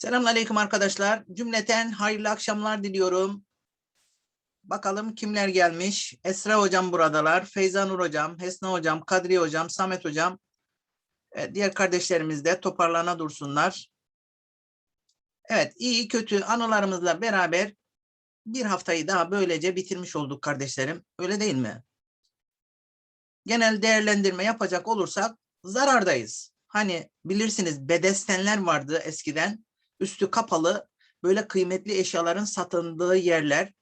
Selamünaleyküm arkadaşlar. Cümleten hayırlı akşamlar diliyorum. Bakalım kimler gelmiş? Esra hocam buradalar. Feyza Nur hocam, Hesna hocam, Kadriye hocam, Samet hocam. Diğer kardeşlerimiz de toparlana dursunlar. Evet, iyi kötü anılarımızla beraber bir haftayı daha böylece bitirmiş olduk kardeşlerim. Öyle değil mi? Genel değerlendirme yapacak olursak zarardayız. Hani bilirsiniz bedestenler vardı eskiden. Üstü kapalı böyle kıymetli eşyaların satıldığı yerler.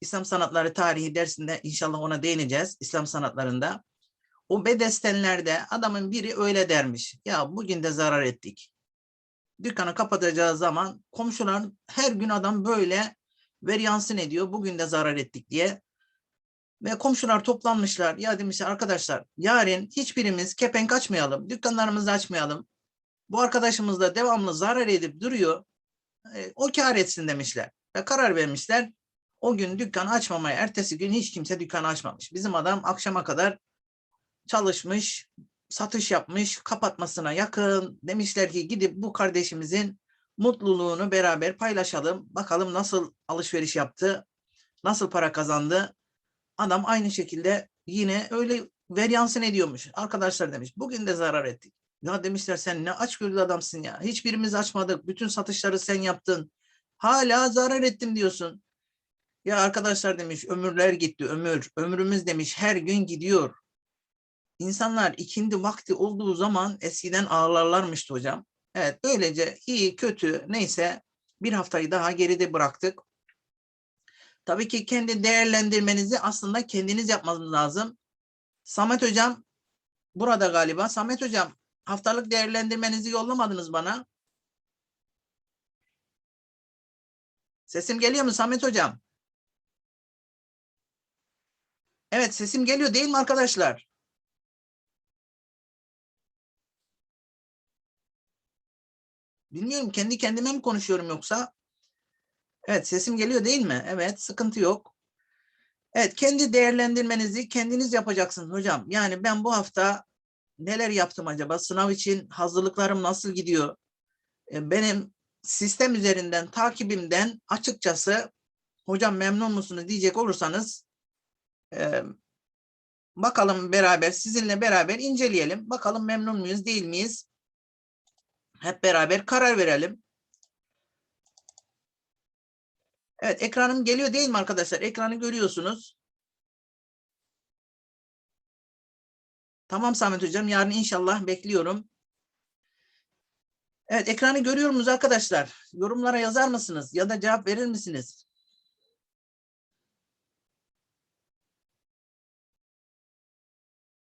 İslam sanatları tarihi dersinde inşallah ona değineceğiz. İslam sanatlarında. O bedestenlerde adamın biri öyle dermiş. Ya bugün de zarar ettik. Dükkanı kapatacağı zaman komşular her gün adam böyle veryansın ediyor. Bugün de zarar ettik diye. Ve komşular toplanmışlar. Ya demişler arkadaşlar yarın hiçbirimiz kepenk açmayalım. Dükkanlarımızı açmayalım. Bu arkadaşımız da devamlı zarar edip duruyor. E, o kar etsin demişler. Ve karar vermişler. O gün dükkan açmamaya ertesi gün hiç kimse dükkan açmamış. Bizim adam akşama kadar çalışmış, satış yapmış, kapatmasına yakın. Demişler ki gidip bu kardeşimizin mutluluğunu beraber paylaşalım. Bakalım nasıl alışveriş yaptı, nasıl para kazandı. Adam aynı şekilde yine öyle veryansın ediyormuş. Arkadaşlar demiş bugün de zarar ettik. Ya demişler sen ne açgözlü adamsın ya. Hiçbirimiz açmadık. Bütün satışları sen yaptın. Hala zarar ettim diyorsun. Ya arkadaşlar demiş ömürler gitti ömür. Ömrümüz demiş her gün gidiyor. İnsanlar ikindi vakti olduğu zaman eskiden ağlarlarmıştı hocam. Evet böylece iyi kötü neyse bir haftayı daha geride bıraktık. Tabii ki kendi değerlendirmenizi aslında kendiniz yapmanız lazım. Samet hocam burada galiba. Samet hocam haftalık değerlendirmenizi yollamadınız bana. Sesim geliyor mu Samet hocam? Evet sesim geliyor değil mi arkadaşlar? Bilmiyorum kendi kendime mi konuşuyorum yoksa? Evet sesim geliyor değil mi? Evet sıkıntı yok. Evet kendi değerlendirmenizi kendiniz yapacaksınız hocam. Yani ben bu hafta neler yaptım acaba? Sınav için hazırlıklarım nasıl gidiyor? E, Benim sistem üzerinden takibimden açıkçası hocam memnun musunuz diyecek olursanız e, bakalım beraber sizinle beraber inceleyelim. Bakalım memnun muyuz değil miyiz? Hep beraber karar verelim. Evet ekranım geliyor değil mi arkadaşlar? Ekranı görüyorsunuz. Tamam Samet Hocam yarın inşallah bekliyorum. Evet ekranı görüyor musunuz arkadaşlar? Yorumlara yazar mısınız? Ya da cevap verir misiniz?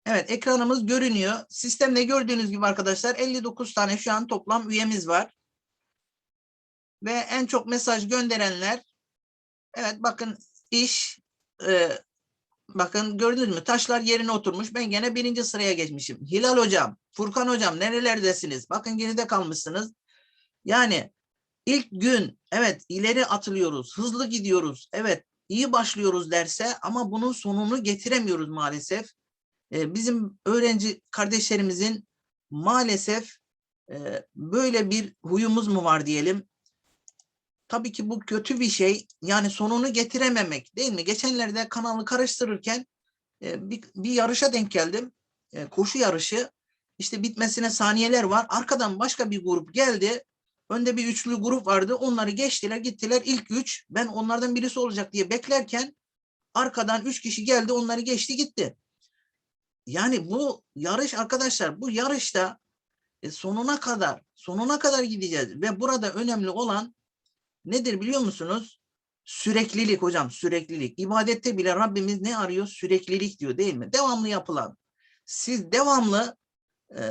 Evet ekranımız görünüyor. Sistemde gördüğünüz gibi arkadaşlar 59 tane şu an toplam üyemiz var. Ve en çok mesaj gönderenler evet bakın iş e, bakın gördünüz mü taşlar yerine oturmuş. Ben gene birinci sıraya geçmişim. Hilal hocam, Furkan hocam nerelerdesiniz? Bakın geride kalmışsınız. Yani ilk gün evet ileri atılıyoruz, hızlı gidiyoruz. Evet iyi başlıyoruz derse ama bunun sonunu getiremiyoruz maalesef. Ee, bizim öğrenci kardeşlerimizin maalesef e, böyle bir huyumuz mu var diyelim. Tabii ki bu kötü bir şey. Yani sonunu getirememek değil mi? Geçenlerde kanalı karıştırırken e, bir, bir yarışa denk geldim. E, koşu yarışı. İşte bitmesine saniyeler var. Arkadan başka bir grup geldi. Önde bir üçlü grup vardı. Onları geçtiler gittiler. İlk üç. Ben onlardan birisi olacak diye beklerken arkadan üç kişi geldi. Onları geçti gitti. Yani bu yarış arkadaşlar bu yarışta e, sonuna kadar sonuna kadar gideceğiz ve burada önemli olan nedir biliyor musunuz? Süreklilik hocam süreklilik. İbadette bile Rabbimiz ne arıyor? Süreklilik diyor değil mi? Devamlı yapılan. Siz devamlı e,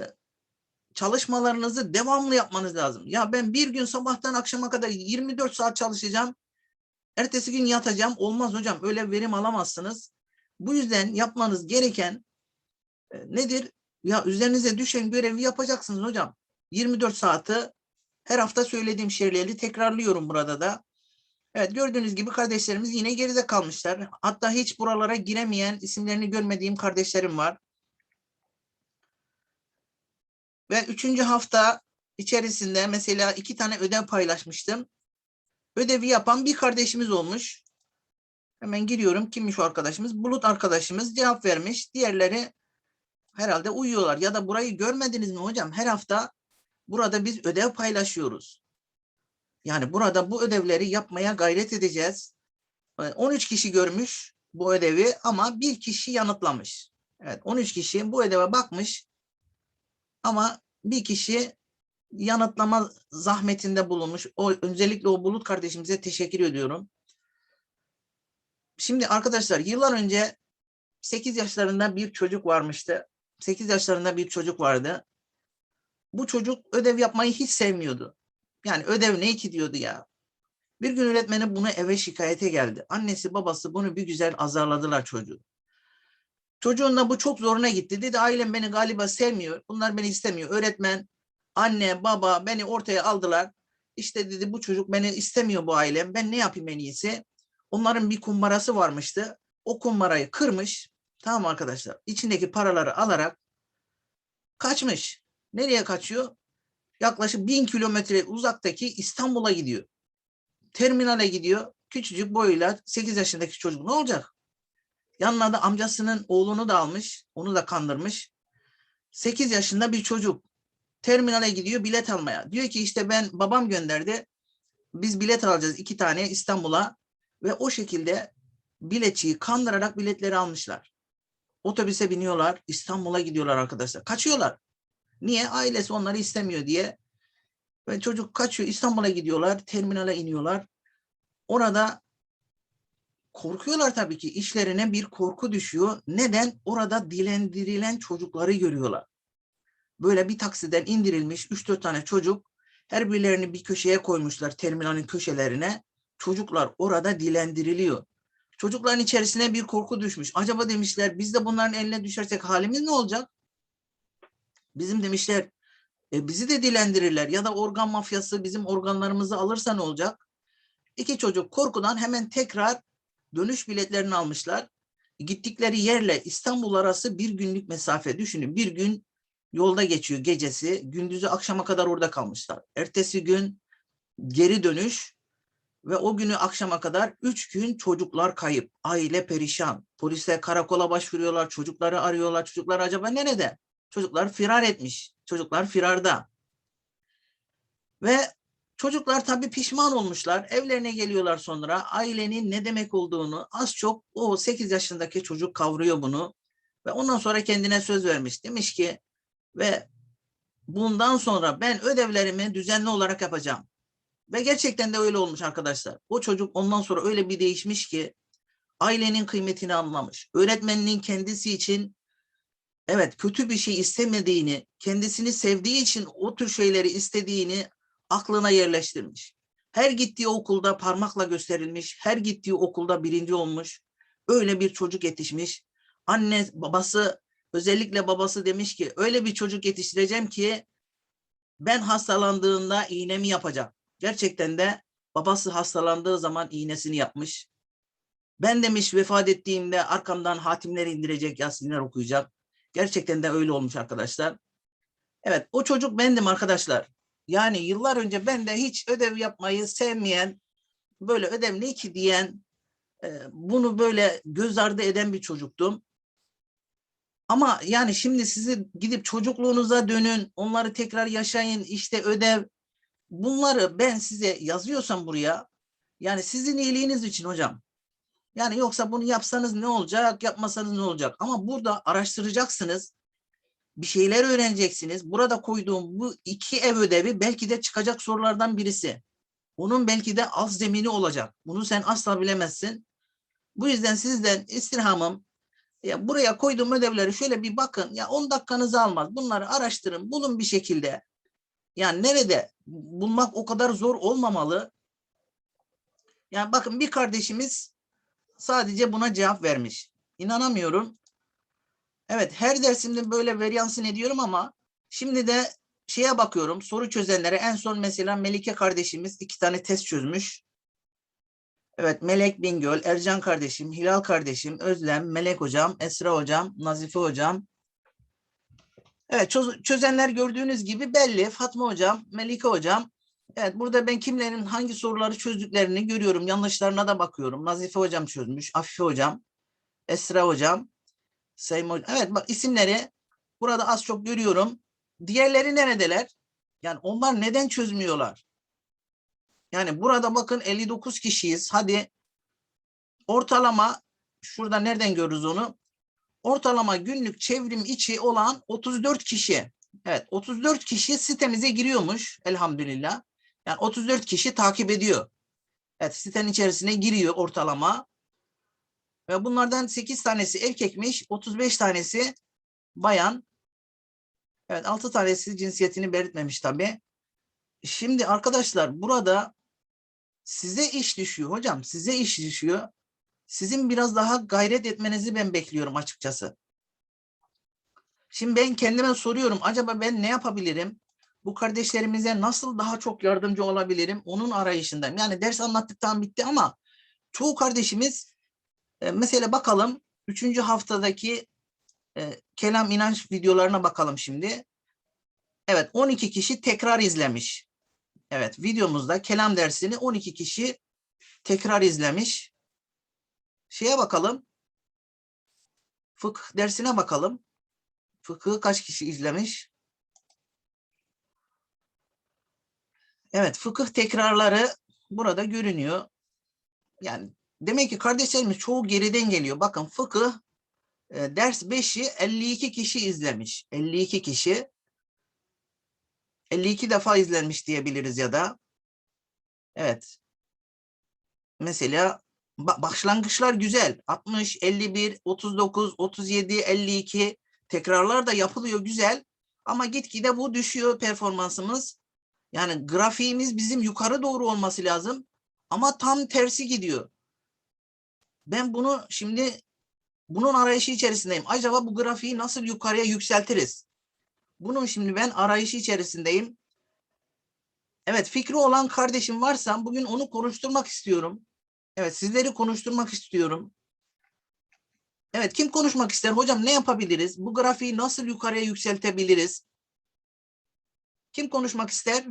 çalışmalarınızı devamlı yapmanız lazım. Ya ben bir gün sabahtan akşama kadar 24 saat çalışacağım. Ertesi gün yatacağım. Olmaz hocam. Öyle verim alamazsınız. Bu yüzden yapmanız gereken e, nedir? Ya üzerinize düşen görevi yapacaksınız hocam. 24 saati her hafta söylediğim şeyleri tekrarlıyorum burada da. Evet gördüğünüz gibi kardeşlerimiz yine geride kalmışlar. Hatta hiç buralara giremeyen isimlerini görmediğim kardeşlerim var. Ve üçüncü hafta içerisinde mesela iki tane ödev paylaşmıştım. Ödevi yapan bir kardeşimiz olmuş. Hemen giriyorum. Kimmiş o arkadaşımız? Bulut arkadaşımız cevap vermiş. Diğerleri herhalde uyuyorlar. Ya da burayı görmediniz mi hocam? Her hafta burada biz ödev paylaşıyoruz. Yani burada bu ödevleri yapmaya gayret edeceğiz. Ee, 13 kişi görmüş bu ödevi ama bir kişi yanıtlamış. Evet 13 kişi bu ödeve bakmış ama bir kişi yanıtlama zahmetinde bulunmuş. O özellikle o Bulut kardeşimize teşekkür ediyorum. Şimdi arkadaşlar yıllar önce 8 yaşlarında bir çocuk varmıştı. 8 yaşlarında bir çocuk vardı. Bu çocuk ödev yapmayı hiç sevmiyordu. Yani ödev ne ki diyordu ya. Bir gün öğretmeni bunu eve şikayete geldi. Annesi babası bunu bir güzel azarladılar çocuğu. Çocuğun da bu çok zoruna gitti. Dedi ailem beni galiba sevmiyor. Bunlar beni istemiyor. Öğretmen, anne, baba beni ortaya aldılar. İşte dedi bu çocuk beni istemiyor bu ailem. Ben ne yapayım en iyisi? Onların bir kumbarası varmıştı. O kumbarayı kırmış. Tamam arkadaşlar. İçindeki paraları alarak kaçmış. Nereye kaçıyor? Yaklaşık bin kilometre uzaktaki İstanbul'a gidiyor. Terminale gidiyor. Küçücük boyuyla 8 yaşındaki çocuk ne olacak? Yanına da amcasının oğlunu da almış. Onu da kandırmış. 8 yaşında bir çocuk. Terminale gidiyor bilet almaya. Diyor ki işte ben babam gönderdi. Biz bilet alacağız iki tane İstanbul'a. Ve o şekilde biletçiyi kandırarak biletleri almışlar. Otobüse biniyorlar. İstanbul'a gidiyorlar arkadaşlar. Kaçıyorlar. Niye? Ailesi onları istemiyor diye. Ve çocuk kaçıyor. İstanbul'a gidiyorlar. Terminale iniyorlar. Orada korkuyorlar tabii ki. İşlerine bir korku düşüyor. Neden? Orada dilendirilen çocukları görüyorlar. Böyle bir taksiden indirilmiş 3-4 tane çocuk. Her birilerini bir köşeye koymuşlar terminalin köşelerine. Çocuklar orada dilendiriliyor. Çocukların içerisine bir korku düşmüş. Acaba demişler biz de bunların eline düşersek halimiz ne olacak? Bizim demişler e, bizi de dilendirirler ya da organ mafyası bizim organlarımızı alırsa ne olacak? İki çocuk korkudan hemen tekrar dönüş biletlerini almışlar. Gittikleri yerle İstanbul arası bir günlük mesafe düşünün. Bir gün yolda geçiyor gecesi. Gündüzü akşama kadar orada kalmışlar. Ertesi gün geri dönüş ve o günü akşama kadar üç gün çocuklar kayıp. Aile perişan. Polise karakola başvuruyorlar. Çocukları arıyorlar. Çocuklar acaba nerede? Çocuklar firar etmiş. Çocuklar firarda. Ve çocuklar tabii pişman olmuşlar. Evlerine geliyorlar sonra. Ailenin ne demek olduğunu az çok o 8 yaşındaki çocuk kavruyor bunu. Ve ondan sonra kendine söz vermiş. Demiş ki ve bundan sonra ben ödevlerimi düzenli olarak yapacağım. Ve gerçekten de öyle olmuş arkadaşlar. O çocuk ondan sonra öyle bir değişmiş ki ailenin kıymetini anlamış. Öğretmeninin kendisi için evet kötü bir şey istemediğini, kendisini sevdiği için o tür şeyleri istediğini aklına yerleştirmiş. Her gittiği okulda parmakla gösterilmiş, her gittiği okulda birinci olmuş. Öyle bir çocuk yetişmiş. Anne, babası, özellikle babası demiş ki öyle bir çocuk yetiştireceğim ki ben hastalandığında iğnemi yapacak. Gerçekten de babası hastalandığı zaman iğnesini yapmış. Ben demiş vefat ettiğimde arkamdan hatimler indirecek, yasinler okuyacak. Gerçekten de öyle olmuş arkadaşlar. Evet o çocuk bendim arkadaşlar. Yani yıllar önce ben de hiç ödev yapmayı sevmeyen, böyle ödev ne ki diyen, e, bunu böyle göz ardı eden bir çocuktum. Ama yani şimdi sizi gidip çocukluğunuza dönün, onları tekrar yaşayın, işte ödev. Bunları ben size yazıyorsam buraya, yani sizin iyiliğiniz için hocam. Yani yoksa bunu yapsanız ne olacak, yapmasanız ne olacak? Ama burada araştıracaksınız, bir şeyler öğreneceksiniz. Burada koyduğum bu iki ev ödevi belki de çıkacak sorulardan birisi. Onun belki de alt zemini olacak. Bunu sen asla bilemezsin. Bu yüzden sizden istirhamım, ya buraya koyduğum ödevleri şöyle bir bakın. Ya 10 dakikanızı almaz. Bunları araştırın, bulun bir şekilde. Yani nerede bulmak o kadar zor olmamalı. Yani bakın bir kardeşimiz sadece buna cevap vermiş. İnanamıyorum. Evet her dersimde böyle varyansın ediyorum ama şimdi de şeye bakıyorum soru çözenlere en son mesela Melike kardeşimiz iki tane test çözmüş. Evet Melek Bingöl, Ercan kardeşim, Hilal kardeşim, Özlem, Melek hocam, Esra hocam, Nazife hocam. Evet çöz- çözenler gördüğünüz gibi belli. Fatma hocam, Melike hocam. Evet burada ben kimlerin hangi soruları çözdüklerini görüyorum. Yanlışlarına da bakıyorum. Nazife hocam çözmüş. Afife hocam. Esra hocam. Sayın hocam. Evet bak isimleri burada az çok görüyorum. Diğerleri neredeler? Yani onlar neden çözmüyorlar? Yani burada bakın 59 kişiyiz. Hadi ortalama şurada nereden görürüz onu? Ortalama günlük çevrim içi olan 34 kişi. Evet 34 kişi sitemize giriyormuş elhamdülillah. Yani 34 kişi takip ediyor. Evet sitenin içerisine giriyor ortalama. Ve bunlardan 8 tanesi erkekmiş, 35 tanesi bayan. Evet 6 tanesi cinsiyetini belirtmemiş tabii. Şimdi arkadaşlar burada size iş düşüyor hocam. Size iş düşüyor. Sizin biraz daha gayret etmenizi ben bekliyorum açıkçası. Şimdi ben kendime soruyorum. Acaba ben ne yapabilirim? Bu kardeşlerimize nasıl daha çok yardımcı olabilirim? Onun arayışındayım. Yani ders anlattıktan bitti ama çoğu kardeşimiz e, mesela bakalım 3. haftadaki e, kelam inanç videolarına bakalım şimdi. Evet 12 kişi tekrar izlemiş. Evet videomuzda kelam dersini 12 kişi tekrar izlemiş. Şeye bakalım. Fıkıh dersine bakalım. Fıkıhı kaç kişi izlemiş? Evet fıkıh tekrarları burada görünüyor. Yani demek ki kardeşlerimiz çoğu geriden geliyor. Bakın fıkıh e, ders 5'i 52 kişi izlemiş. 52 kişi 52 defa izlenmiş diyebiliriz ya da evet. Mesela ba- başlangıçlar güzel. 60, 51, 39, 37, 52 tekrarlar da yapılıyor güzel. Ama gitgide bu düşüyor performansımız. Yani grafiğimiz bizim yukarı doğru olması lazım. Ama tam tersi gidiyor. Ben bunu şimdi bunun arayışı içerisindeyim. Acaba bu grafiği nasıl yukarıya yükseltiriz? Bunun şimdi ben arayışı içerisindeyim. Evet fikri olan kardeşim varsa bugün onu konuşturmak istiyorum. Evet sizleri konuşturmak istiyorum. Evet kim konuşmak ister? Hocam ne yapabiliriz? Bu grafiği nasıl yukarıya yükseltebiliriz? Kim konuşmak ister?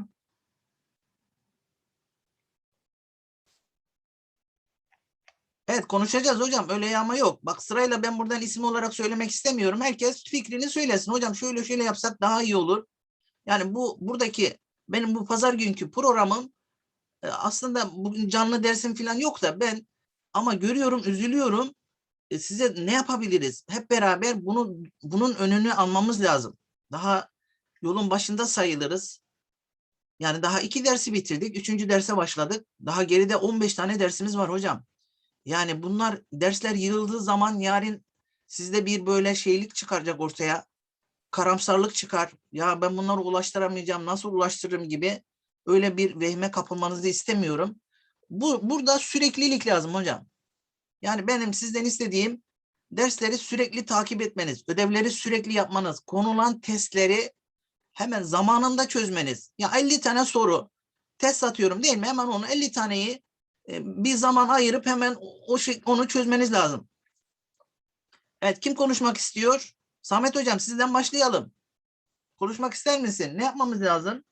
Evet konuşacağız hocam öyle yağma yok. Bak sırayla ben buradan isim olarak söylemek istemiyorum. Herkes fikrini söylesin. Hocam şöyle şöyle yapsak daha iyi olur. Yani bu buradaki benim bu pazar günkü programım e, aslında bugün canlı dersim falan yok da ben ama görüyorum üzülüyorum. E, size ne yapabiliriz? Hep beraber bunu bunun önünü almamız lazım. Daha yolun başında sayılırız. Yani daha iki dersi bitirdik. Üçüncü derse başladık. Daha geride 15 tane dersimiz var hocam. Yani bunlar dersler yığıldığı zaman yarın sizde bir böyle şeylik çıkaracak ortaya. Karamsarlık çıkar. Ya ben bunları ulaştıramayacağım. Nasıl ulaştırırım gibi öyle bir vehme kapılmanızı istemiyorum. Bu burada süreklilik lazım hocam. Yani benim sizden istediğim dersleri sürekli takip etmeniz, ödevleri sürekli yapmanız, konulan testleri hemen zamanında çözmeniz. Ya 50 tane soru test atıyorum değil mi? Hemen onu 50 taneyi e, bir zaman ayırıp hemen o şey, onu çözmeniz lazım. Evet kim konuşmak istiyor? Samet hocam sizden başlayalım. Konuşmak ister misin? Ne yapmamız lazım?